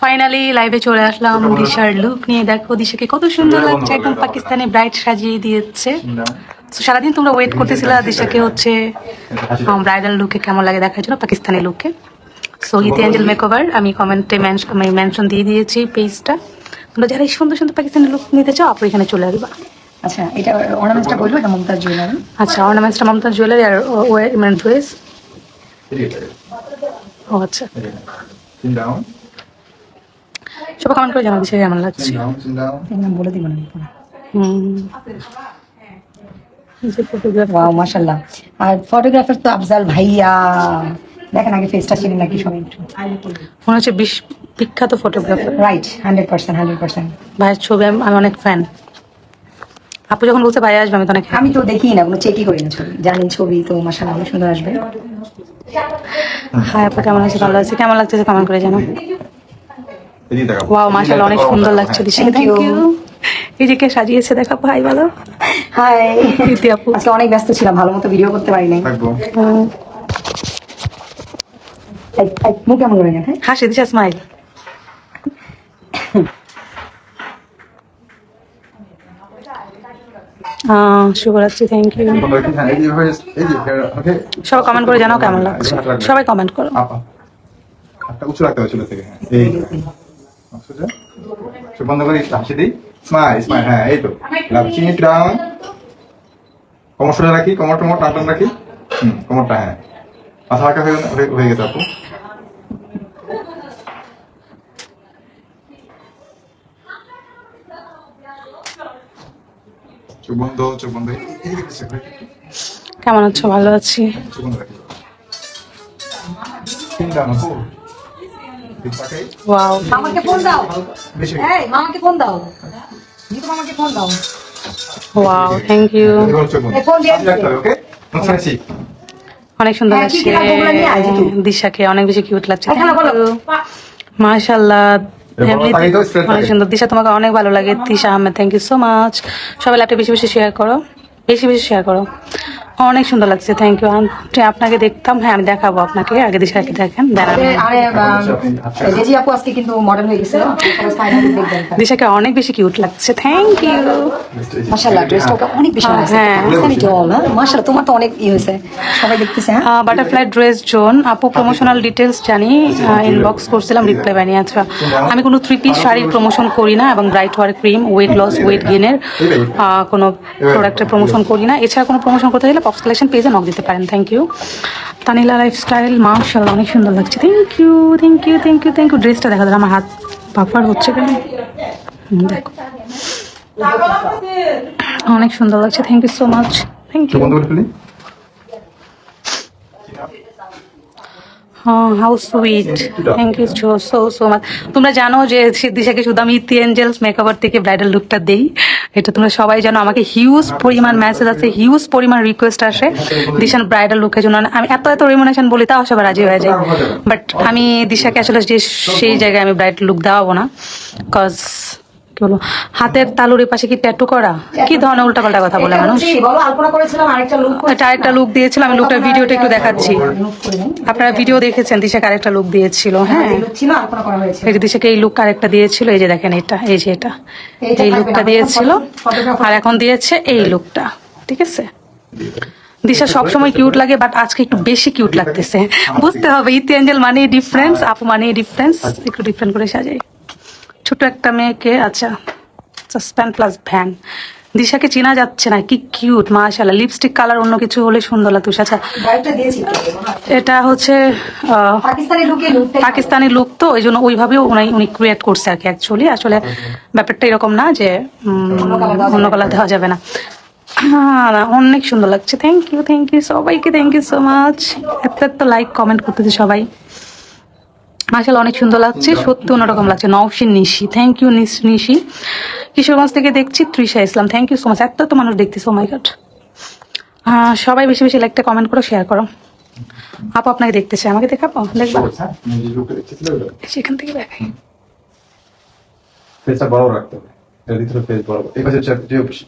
Finally লাইভে চলে আসলাম দিশার লুক নিয়ে। দেখো দিশাকে কত সুন্দর লাগছে। একদম পাকিস্তানি ব্রাইট সাজিয়ে দিয়েছে। তো সারাদিন তোমরা ওয়েট করতেছিলা দিশাকে হচ্ছে। ব্রাইডাল লুকে কেমন লাগে দেখার জন্য পাকিস্তানি লুকে সো ইতি অ্যাঞ্জেল মেকওভার আমি কমেন্টে আমি মেনশন দিয়ে দিয়েছি পেজটা তোমরা যারা এই সুন্দর সুন্দর পাকিস্তানি লুক নিতে চাও আপনি এখানে চলে আসবা। আচ্ছা এটা অর্নামেন্টসটা বলব এটা মমতাজ জুয়েলারি আচ্ছা অর্নামেন্টসটা মমতাজ জুয়েলারি আর ও- ও মানে ড্রেস ও আচ্ছা. সবাই কমেন্ট করে জানাব দিশাকে কেমন লাগছে। বলে দিব না হুম। যে photograph। ওয়াও মাশাল্লাহ আর ফটোগ্রাফার তো আফজাল ভাইয়া। দেখেন আগে ফেসটা চিনি নাকি সবাই একটু। মনে হচ্ছে বিখ্যাত photographer right hundred percent hundred percent ভাইয়ের ছবি আমি অনেক ফ্যান আপু যখন বলছে ভাই আসবে আমি তো অনেক আমি তো দেখি না কোনো চেকই করি না ছবি। জানি ছবি তো মাশাল্লাহ অনেক সুন্দর আসবে। হ্যাঁ আপু কেমন আছে ভালো আছে কেমন লাগতেছে? কমেন্ট করে জানো এদিকে তাকাও। ওয়াও মাশাআল্লাহ অনেক সুন্দর লাগছে দিশা থ্যাংক ইউ এই সাজিয়েছে দেখা ভাই ভালো হাই ইতি আপু। আজকে অনেক ব্যস্ত ছিলাম ভালো মতো ভিডিও করতে পারি নাই থাকব। হুম, এই- এই, মুখ কেমন করে গেছে হাসি দিশা স্মাইল শুভরাত্রি থ্যাংক ইউ হ্যাঁ, হয়ে-? সবাই কমেন্ট করে জানাও কেমন লাগছে। সবাই কমেন্ট করো। উঁচু রাখতে হবে চুলের থেকে, হ্যাঁ। চোখ বন্ধ করে হাসি দিই। Smile, smile, হ্যাঁ, এই তো। Chin it কোমর সোজা রাখি, কোমর টোমর টান টান রাখি। হুম, কোমরটা, হ্যাঁ। মাথা হালকা হয়ে হয়ে- গেছে আপু। চোখ বন্ধ, চোখ বন্ধ। কেমন আছো ভালো আছি চোখ বন্ধ রাখি। Chin আপু। ওয়াও মামাকে ফোন দাও। এই মামাকে ফোন দাও। জিতু মামাকে ফোন দাও। ওয়াও থ্যাংক ইউ ফোন দিয়ে fancy। অনেক সুন্দর হ্যাঁ, লাগছে। দিশাকে অনেক বেশি কিউট লাগছে। মাশাল্লাহ অনেক সুন্দর। দিশা তোমাকে অনেক ভালো লাগে। Disha Ahmed thank you so much সবাই লাইভটা বেশি বেশি শেয়ার করো। বেশি বেশি শেয়ার করো। অনেক সুন্দর লাগছে থ্যাংক ইউ আপনাকে দেখতাম হ্যাঁ আমি দেখাবো আপনাকে আগে দিশাকে দেখেন হয়ে দিশাকে অনেক বেশি কিউট লাগছে থ্যাংক ইউ মাশাআল্লাহ ড্রেসটা ওকে অনেক বেশি ভালো। পাকিস্তানি ডল মাশাআল্লাহ তোমার তো অনেক ই হয়েছে সবাই দেখতেছে বাটারফ্লাই ড্রেস জোন আপু প্রমোশনাল ডিটেলস জানি ইনবক্স করছিলাম রিপ্লাই বানিয়ে আচ্ছা আমি কোনো থ্রি পিস শাড়ির প্রমোশন করি না এবং bright war cream weight loss weight গেনের কোনো প্রোডাক্টের প্রমোশন করি না। এছাড়া কোনো প্রমোশন করতে চাইলে পক্স কালেকশন পেজে নক দিতে পারেন থ্যাংক ইউ তানিলা লাইফস্টাইল মার্শাল্লাহ অনেক সুন্দর লাগছে। Thank you thank you thank you thank you ড্রেসটা দেখা আমার হাত পাফার হচ্ছে কেন। দেখো। অনেক সুন্দর লাগছে thank you so much thank you how sweet thank you so so so much তোমরা জানো যে দিশাকে শুধু আমি ইতি এঞ্জেলস মেকওভার থেকে ব্রাইডাল লুকটা দেই। এটা তোমরা সবাই জানো, আমাকে হিউজ পরিমাণ মেসেজ আছে হিউজ পরিমাণ রিকোয়েস্ট আসে, দিশান ব্রাইডাল লুকের জন্য। আমি এত এত রিমোনেশন বলি, তাও সবাই রাজি হয়ে যায়। বাট আমি দিশাকে আসলে যে, সেই জায়গায় আমি ব্রাইডাল লুক দেওয়াবো না কজ কি হাতের তালুর পাশে কি ট্যাটু করা? কি ধরনের উল্টাপাল্টা কথা বলে মানুষ? সত্যি, বলো আলপনা করেছিলাম আরেকটা লুক এটা আরেকটা লুক দিয়েছিলাম আমি লুকটার ভিডিওটা একটু দেখাচ্ছি। আপনারা ভিডিও দেখেছেন দিশাকে আরেকটা লুক দিয়েছিল হ্যাঁ ছিল আলপনা করা হয়েছে। এই যে দিশাকে এই লুক আরেকটা দিয়েছিল এই যে দেখেন এটা এই যে এটা। এই লুকটা দিয়েছিল আর এখন দিয়েছে এই লুকটা ঠিক আছে? দিশা সবসময় কিউট লাগে বাট আজকে একটু বেশি কিউট লাগতেছে। বুঝতে হবে ইতি অ্যাঞ্জেল মানে ডিফারেন্স আপু মানে ডিফারেন্স একটু ডিফারেন্ট করে সাজাই। ছোট একটা মেয়েকে আচ্ছা সাসপ্যান্ড প্লাস ভ্যান। দিশাকে চেনা যাচ্ছে না কি কিউট মাশাল্লাহ লিপস্টিক কালার অন্য কিছু হলে সুন্দর লাগতো আচ্ছা। এটা হচ্ছে পাকিস্তানি লুকে তো ওই জন্য ওইভাবেও উনি উনি ক্রিয়েট করছে আর কি অ্যাকচুয়ালি আসলে ব্যাপারটা এরকম না যে অন্য কালার দেওয়া যাবে না। না, অনেক সুন্দর লাগছে। থ্যাংক ইউ থ্যাংক ইউ সবাইকে থ্যাংক ইউ সো মাচ এত এত লাইক কমেন্ট করতেছে সবাই। মাসাল অনেক সুন্দর লাগছে। সত্যি অন্যরকম লাগছে। নওশিন নিশি। থ্যাংক ইউ নিশি কিশোরগঞ্জ থেকে দেখছি Trisha Islam. Thank you so much এত তো মানুষ দেখতেছে ও মাই গড সবাই বেশি বেশি লাইকটা কমেন্ট করো শেয়ার করো। আপু আপনাকে দেখতেছে আমাকে দেখাবো? দেখবা। সেখান থেকে দেখাই। Face বড় রাখতে হবে। এর ভিতরে face বড়। এই পাশে চাপ দিও বেশি।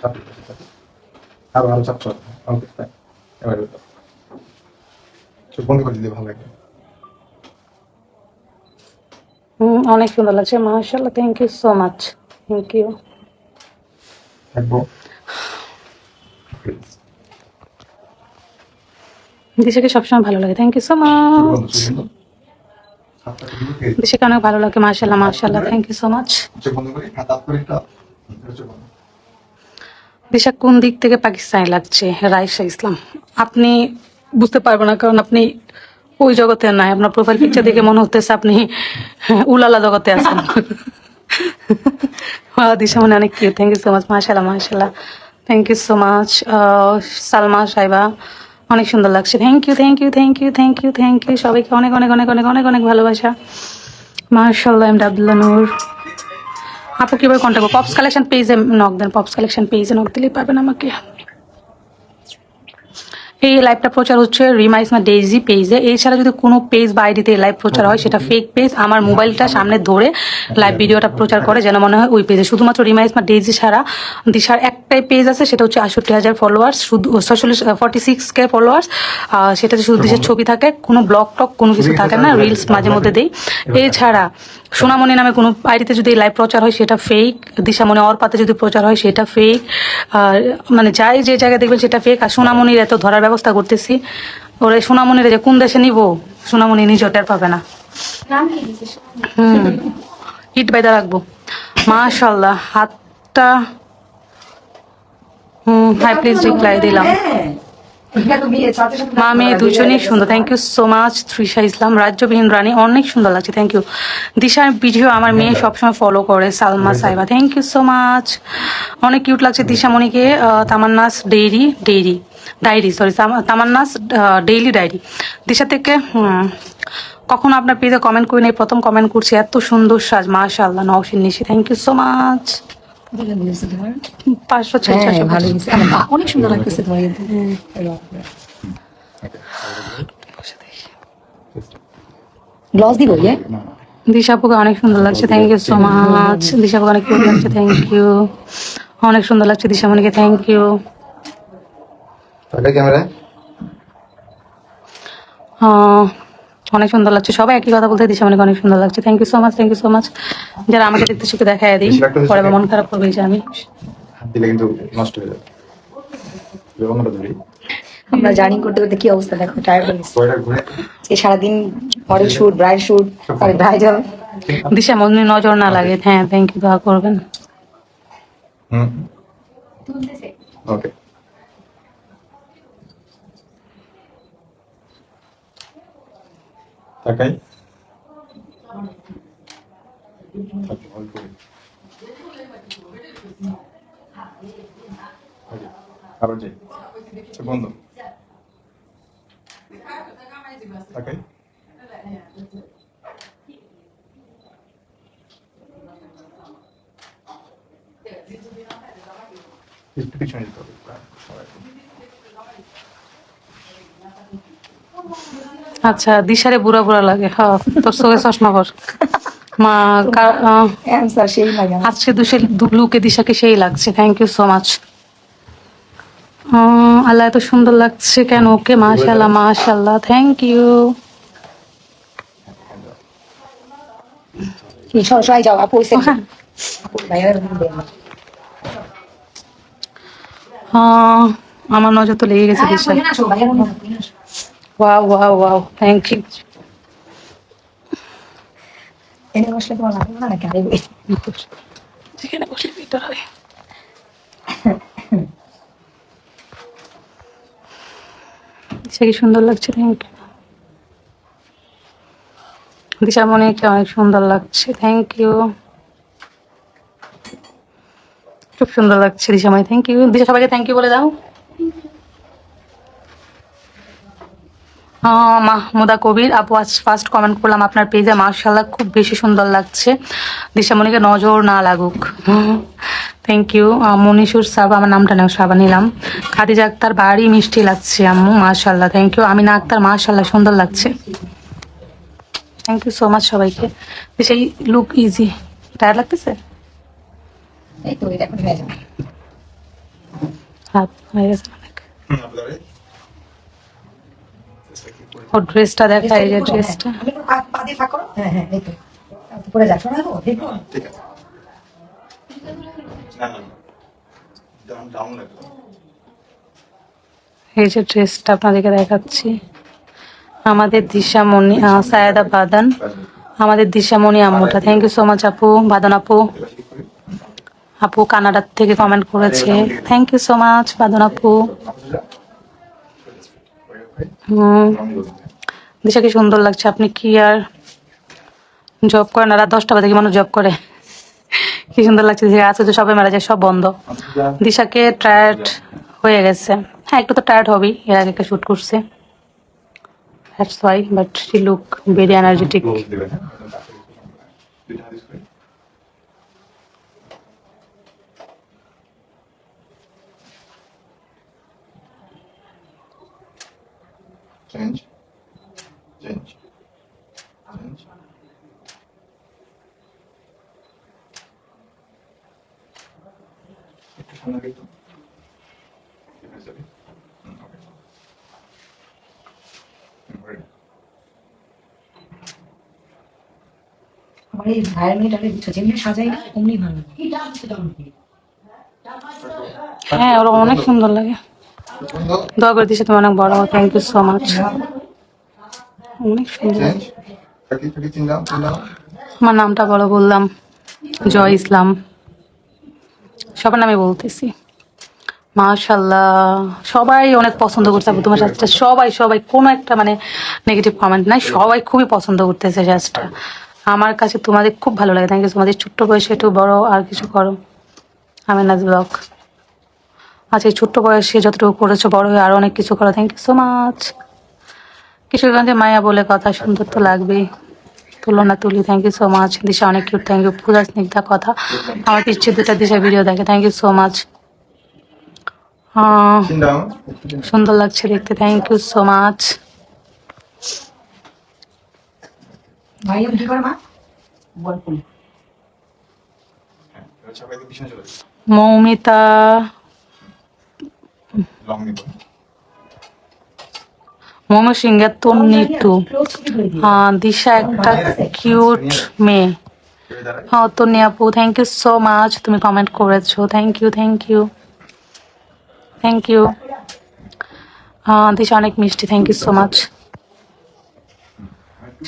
চাপ দিও, চাপ দিও। আরও আরও চাপ চাপ। Okay, এবার বন্ধ করে দিলে ভালো লাগবে। হুম, অনেক সুন্দর লাগছে। মাশাল্লাহ thank you so much thank you দিশাকে সবসময় ভালো লাগে। থ্যাংক ইউ সো মাচ দিশাকে অনেক ভালো লাগে মাশাল্লাহ মাশাল্লাহ thank you so much Disha কোন দিক থেকে পাকিস্তানি লাগছে? রাইসা ইসলাম। আপনি বুঝতে পারবেন না কারণ আপনি ওই জগতে নাই। আপনার প্রোফাইল পিকচার দেখে মনে হতেছে আপনি উলালা জগতে আছেন। দিশা মনে অনেক cute thank you so much মাশাল্লাহ মাশাল্লাহ thank you so much Salma, Saiba, অনেক সুন্দর লাগছে। Thank you thank you thank you thank you thank you সবাইকে অনেক অনেক অনেক অনেক অনেক অনেক ভালোবাসা। মাশাল্লাহ এম আব্দুল্লাহ নূর। আপু কীভাবে কন্ট্যাক্ট পপস কালেকশন পেজে নক দেন। পপস কালেকশন পেজে নক দিলেই পাবেন আমাকে। এই লাইভটা প্রচার হচ্ছে রিমা ইসমা ডেইজি পেজে এছাড়া যদি কোনো পেজ বা আইডিতে লাইভ প্রচার হয় সেটা ফেক পেজ আমার মোবাইলটা সামনে ধরে লাইভ ভিডিওটা প্রচার করে যেন মনে হয় ওই পেজে শুধুমাত্র রিমা ইসমা ডেইজি ছাড়া দিশার একটাই পেজ আছে সেটা হচ্ছে আষট্টি হাজার ফলোয়ার্স শুধু ছচল্লিশ ফর্টি সিক্স কে ফলোয়ার্স সেটাতে শুধু দিশার ছবি থাকে কোনো ব্লগ টক কোনো কিছু থাকে না রিলস মাঝে মধ্যে দেই। এছাড়া সোনামণি নামে কোনো আইডিতে যদি লাইভ প্রচার হয় সেটা ফেক দিশামণি অর পাতে যদি প্রচার হয় সেটা ফেক আর মানে যাই যে জায়গায় দেখবেন সেটা ফেক আর সোনামণির এত ধরার ব্যবস্থা করতেছি। ওরা সোনামণির যে কোন দেশে নিব? সোনামণি নিজে টের পাবে না। হুম ইট বাইদা রাখব। মাশাল্লাহ হাতটা হুম হাই প্লিজ রিপ্লাই দিলাম। মা মেয়ে দুজনেই সুন্দর। Thank you so much Trisha Islam রাজ্যবিহীন রানী। অনেক সুন্দর লাগছে। থ্যাংক ইউ দিশার ভিডিও আমার মেয়ে সবসময় ফলো করে Salma Saiba. Thank you so much অনেক কিউট লাগছে দিশামণিকে তামান্নাস dairy dairy. Diary sorry Tamanna's daily diary. Disha থেকে হুম, কখনো আপনার পেজে কমেন্ট করি নাই প্রথম কমেন্ট করছি এত সুন্দর সাজ মাশাআল্লাহ Naushin Nishi thank you so much পাঁচশো হ্যাঁ ছয়শো ভালো বা- অনেক সুন্দর লাগতেছে তোমার গ্লস দিব ইয়ে দিশাপুকে অনেক সুন্দর লাগছে থ্যাংক ইউ সো মাচ দিশাপুকে অনেক কিউট লাগছে থ্যাংক ইউ অনেক সুন্দর লাগছে দিশামণিকে থ্যাংক ইউ ক্যামেরায়? অনেক সুন্দর লাগছে। সবাই একই কথা বলতে দিশামণিকে অনেক সুন্দর লাগছে। Thank you so much thank you so much যারা আমাকে দেখতে শিখে দেখায় দিই পরে মন খারাপ করবে যে আমি। দিলে কিন্তু নষ্ট হয়ে যাবে। আমরা জার্নি করতে করতে কি অবস্থা দেখো টায়ার্ড হয়ে গেছি। এই সারাদিন model shoot bride shoot sorry bridal Disha মনে নজর না লাগে। হ্যাঁ থ্যাংক ইউ দোয়া করবেন। হুম। ওকে তাকাই। থাক, অল্প করে। Okay, আবার যাই আচ্ছা, বন্ধ। তাকাই। একটু পিছনে যেতে হবে আচ্ছা দিশারে বুড়া বুড়া লাগে হ্যাঁ তোর চোখে চশমা পর। মা সেই লাগে। আজকে দুশে লুকে দিশাকে সেই লাগছে থ্যাংক ইউ সো মাচ আল্লাহ এত সুন্দর লাগছে কেন ওকে মাশাল্লাহ মাশাল্লাহ থ্যাংক ইউ আমার নজর তো লেগে গেছে Disha wow wow wow thank you এনে বসলে তোমার লাগবে না নাকি? আরে যেখানে বসলে হয়। দিশা কি সুন্দর লাগছে থ্যাংক ইউ দিশা মনে হচ্ছে অনেক সুন্দর লাগছে থ্যাংক ইউ খুব সুন্দর লাগছে দিশা মাই থ্যাংক ইউ দিশা সবাইকে থ্যাংক ইউ বলে দাও। মাহমুদা কবির আপু আজ ফার্স্ট কমেন্ট করলাম আপনার পেজে মার্শাল্লাহ খুব বেশি সুন্দর লাগছে। দিশামণিকে নজর না লাগুক। থ্যাংক ইউ মনীষুর সাবা আমার নামটা নেও সাবা নিলাম। খাদিজা আক্তার বাড়ি মিষ্টি লাগছে আম্মু মার্শাল্লাহ থ্যাংক ইউ আমিনা আক্তার মার্শাল্লাহ সুন্দর লাগছে। থ্যাংক ইউ সো মাচ সবাইকে। সেই লুক ইজি টায়ার লাগতেছে? এই তো এটা এখন হয়ে হাত হয়ে গেছে অনেক। ওর ড্রেসটা দেখা এই যে ড্রেসটা আমি একটু পা- পা দিয়ে করো। হ্যাঁ হ্যাঁ এই তো। পরে যাচ্ছ না গো? দেখো। ঠিক আছে এই যে ড্রেসটা আপনাদেরকে দেখাচ্ছি। আমাদের দিশামণি আহ, সায়েদা বাদান। আমাদের দিশামণি আম্মুটা। থ্যাংক ইউ সো মাচ আপু বাদন আপু। আপু কানাডার থেকে কমেন্ট করেছে। থ্যাংক ইউ সো মাচ বাদন আপু। বলতে দিশাকে সুন্দর লাগছে। আপনি কি আর জব করেন? রাত দশটা বাজে, কি মানুষ জব করে? কি সুন্দর লাগছে। দিশা আছে তো সবাই মারা যায়, সব বন্ধ। দিশাকে টায়ার্ড হয়ে গেছে। হ্যাঁ একটু তো টায়ার্ড হবেই। এর আগে একটা শ্যুট করছে। That's why but she look very energetic close দিবেন হ্যাঁ একদম কাছে দুইটা হাত করে চেঞ্জ চেঞ্জ চেঞ্জ একটু সামনে গেল. আমার এই ভাইয়ের মেয়েটাকে দিচ্ছ যেমনি সাজাই না অমনি ভালো হ্যাঁ ওরা অনেক সুন্দর লাগে। দোয়া করে দিছে তুমি অনেক বড় থ্যাংক ইউ সো মাচ অনেক সুন্দর। আমার নামটা বড় বললাম। জয় ইসলাম। সবার নামে বলতেছি। মাশাল্লাহ সবাই অনেক পছন্দ করছে আপু তোমার সাজটা সবাই সবাই কোনো একটা মানে নেগেটিভ কমেন্ট নাই সবাই খুবই পছন্দ করতেছে সাজটা আমার কাছে তোমাদের খুব ভালো লাগে। থ্যাংক ইউ তোমাদের ছোট্ট বয়সে একটু বড় আর কিছু করো। আমি নাজ ব্লগ আচ্ছা এই ছোট্ট বয়সে যতটুকু করেছ বড় হয়ে আরও অনেক কিছু করো। থ্যাংক ইউ সো মাচ কিশোরগঞ্জে মায়া বলে কথা সুন্দর তো লাগবেই। তুলনা তুলি thank you so much Disha অনেক cute thank you Puja Snigdha কথা। আমার পিছিয়ে দুটা দিশা ভিডিও দেখে থ্যাংক ইউ সো মাচ। সুন্দর লাগছে দেখতে thank you so much Moumita long নিব মৌম সিংহের তন্নি টু ক্লোজ ছুটি করে দিই দিশা একটা কিউট মেয়ে। এবার দাঁড়াই হ্যাঁ তন্নি আপু থ্যাংক ইউ সো মাচ তুমি কমেন্ট করেছ। Thank you thank you thank you Disha অনেক মিষ্টি। থ্যাংক ইউ সো মাচ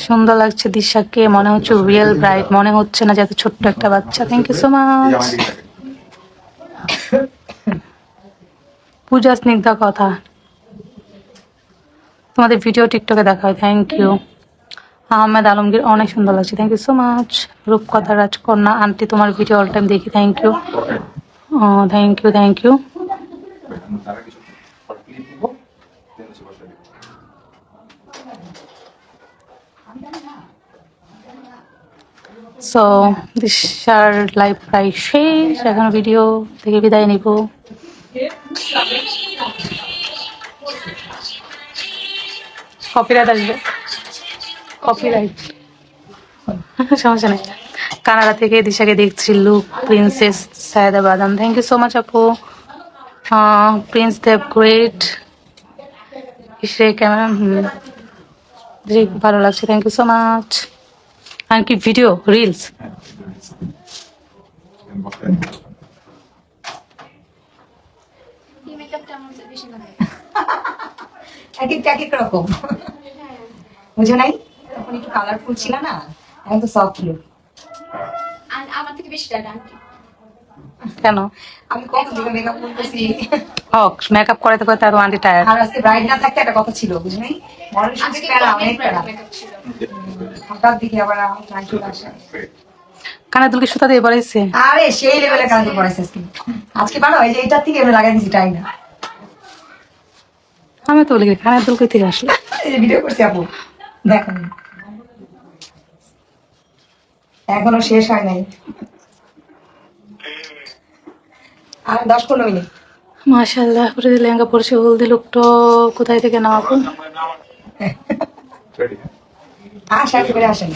সুন্দর লাগছে দিশাকে। মনে হচ্ছে রিয়েল ব্রাইট মনে হচ্ছে না যাতে ছোট্ট একটা বাচ্চা। থ্যাংক ইউ সো মাচ আমার দিকে তাকাই। পূজা স্নিগ্ধা কথা। তোমাদের ভিডিও টিকটকে দেখা হয়। থ্যাংক ইউ আহমেদ আলমগীর, অনেক সুন্দর লাগছে। থ্যাংক ইউ সো মাচ রূপকথা রাজকন্যা, আন্টি, তোমার ভিডিও অল টাইম দেখি। Thank you thank you thank you so দিশার লাইভ প্রায় শেষ। এখন ভিডিও থেকে বিদায় নিব। কপিরাইট আসবে। কপিরাইট সমস্যা নেই। কানাডা থেকে দিশাকে দেখছি লুক প্রিন্সেস সায়দা বাদাম। থ্যাংক ইউ সো মাচ আপু। প্রিন্স দেব গ্রেট সে ক্যামেরা ভালো লাগছে থ্যাংক ইউ সো মাচ আর কি ভিডিও রিলস হ্যাঁ দেন বসে দিব এই মেকআপটা আমার কাছে বেশি লাগে এক একটা এক এক রকম? বুঝো নাই? তখন একটু কালারফুল ছিল না? এখন তো সফট লুক আমার থেকে বেশি আন্টি কেন? আমি কত দিকে মেকআপ করতেছি। হোক মেকআপ করাতে করাতে আর আন্টি টায়ার্ড আর আজকে ব্রাইড না থাকতে একটা কথা ছিল বুঝো নাই? মডেল শুট প্যারা অনেক প্যারা হঠাৎ দিকে আবার আমার টাইম আসে। কানে দুলকে সুতা দিয়ে পড়াইছে আরে সেই লেভেলে কাজ করেছে আজকে। আজকে পারো এই যে এটার থেকে লাগাই দিছি টাইম না? আমি তো বলি কানের দুল কই থেকে আসলো ভিডিও করছি আপু। দেখেন এখনও শেষ হয় নাই। আর দশ পনেরো মিনিট। মাশাল্লাহ করে দিয়ে লেহেঙ্গা পরছে হলদি লুকটো কোথায় থেকে নাও আপু রেডি করে আসেন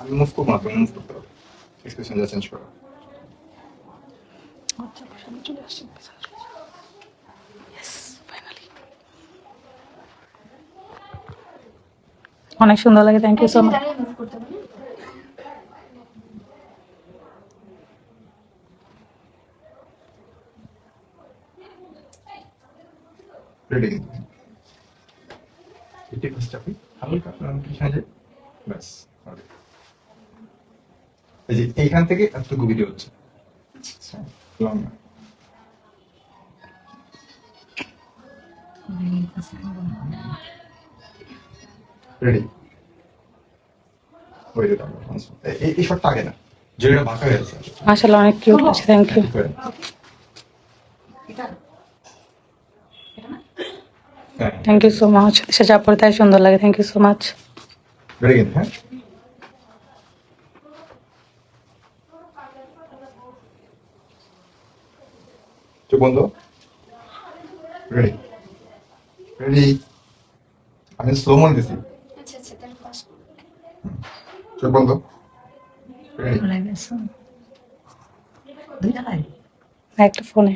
আমি মুভ করব না তুমি মুভ করতে হবে। এক্সপ্রেশন যা চেঞ্জ করো। অনেক সুন্দর লাগে থ্যাংক ইউ সো মাচ এইখান থেকে এতটুকু ভিডিও হচ্ছে। লং না। Thank. যে দাঁড়াও, এই- এই শটটা আগে না। যেটা বাঁকা হয়ে আছে মাশাআল্লাহ অনেক কিউট লাগছে থ্যাংক ইউ করেন। এটা এটা না থ্যাংক ইউ সো মাচ সে যা পরে তাই সুন্দর লাগে thank you so much ready কিন্তু হ্যাঁ? চোখ বন্ধ? রেডি রেডি আমি স্লো মনে দিছি আচ্ছা আচ্ছা তাহলে ফার্স্ট চোখ বন্ধ? রেডি লাইভে আছো দুইটা লাইভ একটা ফোনে।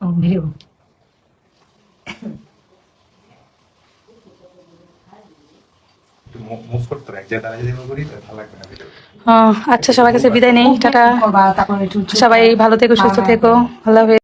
ও ভিডিও। ভালো আচ্ছা সবার কাছে বিদায় নেই টাটা। সবাই ভালো থেকো সুস্থ থেকো। হাফেজ।